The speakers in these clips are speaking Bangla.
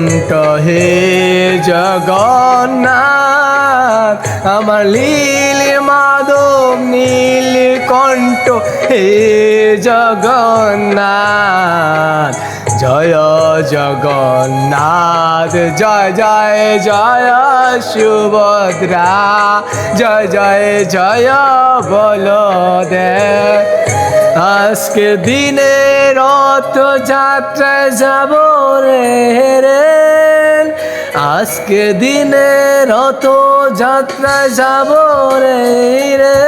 মাধব নীলকণ্ঠ হে জগন্নাথ, আমার লীল মাধব নীলকণ্ঠ হে জগন্নাথ। জয় জগন্নাথ, জয় জয় জয় সুভদ্রা, জয় জয় জয় বলদেব। আজকে দিনে রথ যাত্রায় যাব রে রে আজকে দিনে রথ যাত্রায় যাব রে রে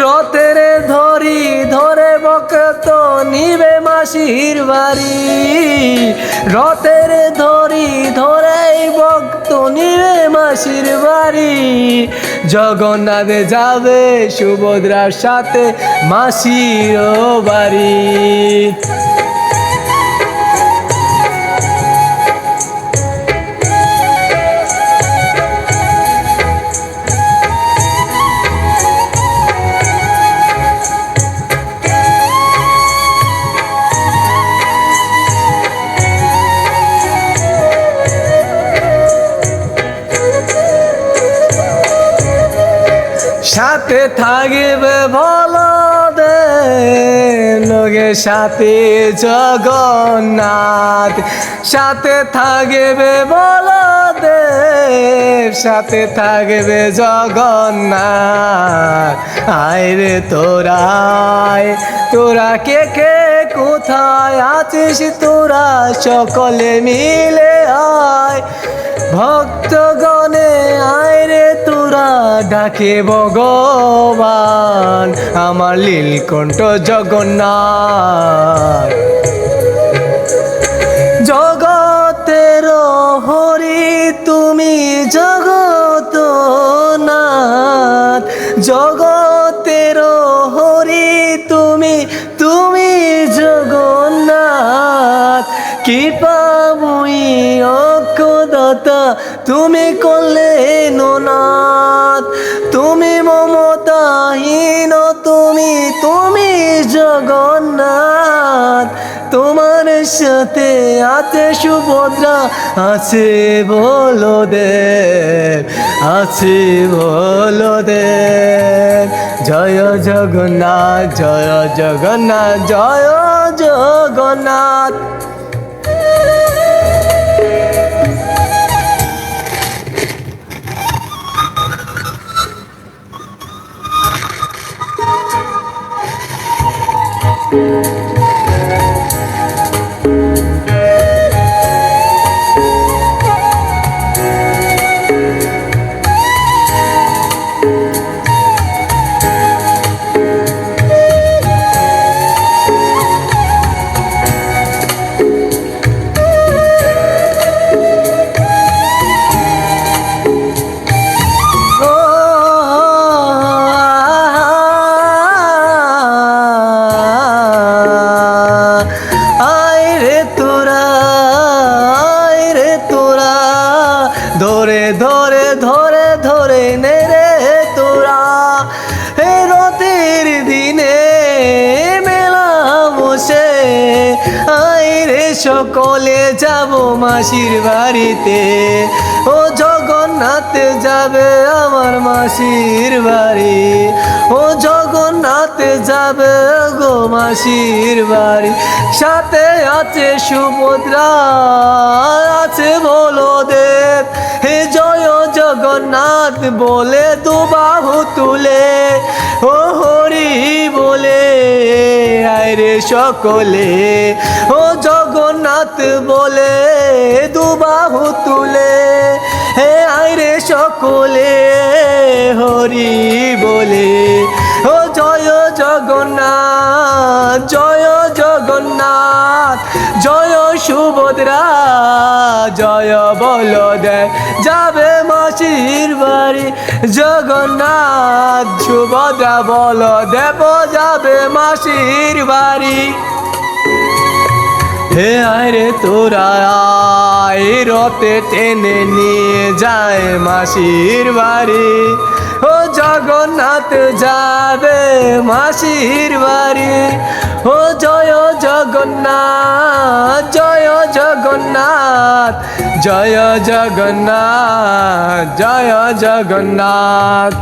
রথের ধরি ধরে বকত নিবে মাসির বাড়ি। রথের ধরি ধরে ভক্ত নিবে মাসির বাড়ি। জগন্নাথে যাবে সুভদ্রার সাথে মাসির বাড়ি। থাকবে ভালো দে লোকে সাথে জগন্নাথ। সাথে থাকবে ভালো দে সাথে থাকবে জগন্নাথ। আয় রে তোরা আয়, তোরা কে কে কোথায় আছিস? তোরা সকলে মিলে আয়। ভক্তগণে ডাকে ভগবান, আমার লীলকণ্ঠ জগন্নাথ। জগতের হরি, তুমি জগত নাথ জগতের হরি, তুমি তুমি জগন্নাথ। কি পাবই অক্ষদতা, তুমি করলে মমতাহীন তুমি তুমি জগন্নাথ। তোমার সাথে আছে সুভদ্রা, আছে বলো দে আছে বলো দেব জয় জগন্নাথ জয় জগন্নাথ জয় জগন্নাথ। ও হে রথের দিনে মেলা বসে। আয় রে সকলে, যাব মাসির বাড়িতে। ও জগন্নাথ, যাবে আমার মাসির বাড়ি। ও জগন্নাথ, যাবে গো মাসির বাড়ি। সাথে আছে সুভদ্রা, আছে বলো দেব হে জয় জগন্নাথ, বলে দুবাহু তুলে। ও রে সকলে, ও জগন্নাথ বলে দুবাহু তুলে। হে আয় রে সকলে, হরি বলে, ও জয় জগন্নাথ জয় জগন্নাথ। সুভদ্রা, জয় বলদেব যাবে মাসির বাড়ি, জগন্নাথ সুভদ্রা বলদেব যাবে মাসির বাড়ি। হে আরে তোরা, আয় রতে টেনে নিয়ে যায় মাসির বাড়ি। ও জগ জগন্নাথ যাবে মাসির বাড়ি। ও জয় জগন্নাথ জয় জগন্নাথ জয় জগন্নাথ জয় জগন্নাথ।